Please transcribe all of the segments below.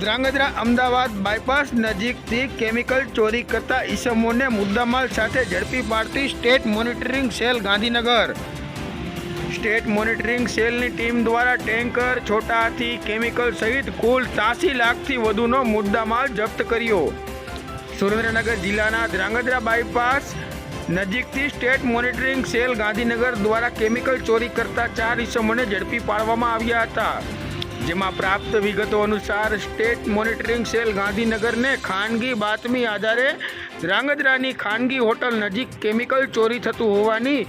Dhrangadhra Ahmedabad bypass નજીકથી chemical ચોરી કરતા ઈસમોને મુદ્દામાલ સાથે ઝડપી પાડતી state monitoring cell Gandhinagar. State monitoring સેલની ટીમ દ્વારા ટેન્કર છોટા હાથી કેમિકલ સહિત કુલ ત્યાસી લાખથી વધુનો મુદ્દામાલ જપ્ત કર્યો. સુરેન્દ્રનગર જિલ્લાના ધ્રાંગધ્રા બાયપાસ નજીકથી સ્ટેટ મોનિટરિંગ સેલ ગાંધીનગર દ્વારા કેમિકલ ચોરી કરતા ચાર ઈસમોને ઝડપી પાડવામાં આવ્યા હતા. જેમાં પ્રાપ્ત વિગતો અનુસાર સ્ટેટ મોનિટરિંગ સેલ ગાંધીનગરને ખાનગી બાતમી આધારે ધ્રાંગધ્રાની ખાનગી હોટલ નજીક કેમિકલ ચોરી થતું હોવાની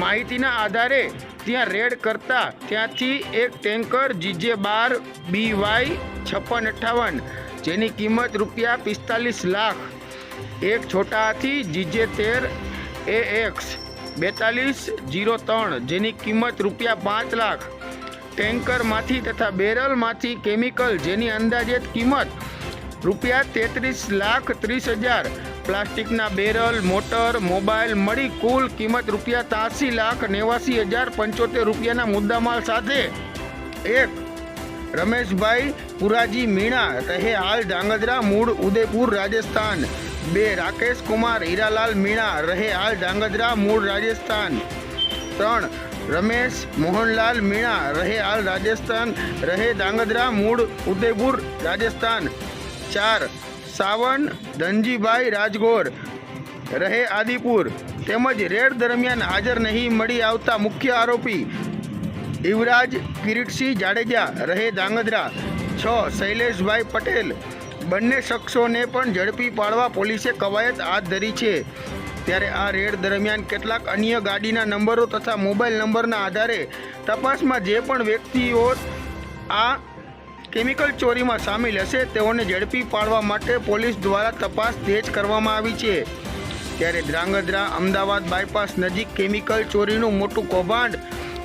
માહિતીના આધારે ત્યાં રેડ કરતા ત્યાંથી એક ટેન્કર જીજે બાર બી વાય છપ્પન અઠ્ઠાવન, જેની કિંમત રૂપિયા પિસ્તાલીસ લાખ, એક છોટા હાથી જીજે તેર એ એક્સ બેતાલીસ જીરો ત્રણ, જેની કિંમત રૂપિયા પાંચ લાખ ટેન્કરમાંથી તથા બેરલમાંથી કેમિકલ જેની અંદાજિત કિંમત રૂપિયા તેત્રીસ લાખ ત્રીસ હજાર. પ્લાસ્ટિકના બેરલ, મોટર, મોબાઈલ મળી કુલ કિંમત રૂપિયા ત્યાસી લાખ નેવાસી હજાર પંચોતેર રૂપિયાના મુદ્દામાલ સાથે. એક, રમેશભાઈ પુરાજી મીણા, રહે હાલ ધાંગધ્રા મૂળ ઉદયપુર, રાજસ્થાન. બે, રાકેશ કુમાર, હીરાલાલ મીણા, રહે હાલ ધાંગધ્રા મૂળ રાજસ્થાન. ત્રણ રમેશ, મોહનલાલ મીણા, રહે હાલ રાજસ્થાન, રહે ધાંગધ્રા મૂળ ઉદયપુર, રાજસ્થાન. ચાર, સાવન, ધનજીભાઈ રાજગોર, રહે આદિપુર. તેમજ રેડ દરમિયાન હાજર નહીં મળી આવતા મુખ્ય આરોપી યુવરાજ કિરીટસિંહ જાડેજા, રહે ધાંગધ્રા છ, શૈલેષભાઈ પટેલ. બંને શખ્સોને પણ ઝડપી પાડવા પોલીસે કવાયત હાથ ધરી છે. ત્યારે આ રેડ દરમિયાન કેટલાક અન્ય ગાડીના નંબરો તથા મોબાઈલ નંબરના આધારે તપાસમાં જે પણ વ્યક્તિઓ આ કેમિકલ ચોરીમાં સામેલ હશે, તેઓને ઝડપી પાડવા માટે પોલીસ દ્વારા તપાસ તેજ કરવામાં આવી છે. ત્યારે ધ્રાંગધ્રા અમદાવાદ બાયપાસ નજીક કેમિકલ ચોરીનું મોટું કૌભાંડ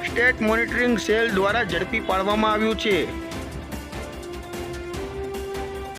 સ્ટેટ મોનિટરિંગ સેલ દ્વારા ઝડપી પાડવામાં આવ્યું છે.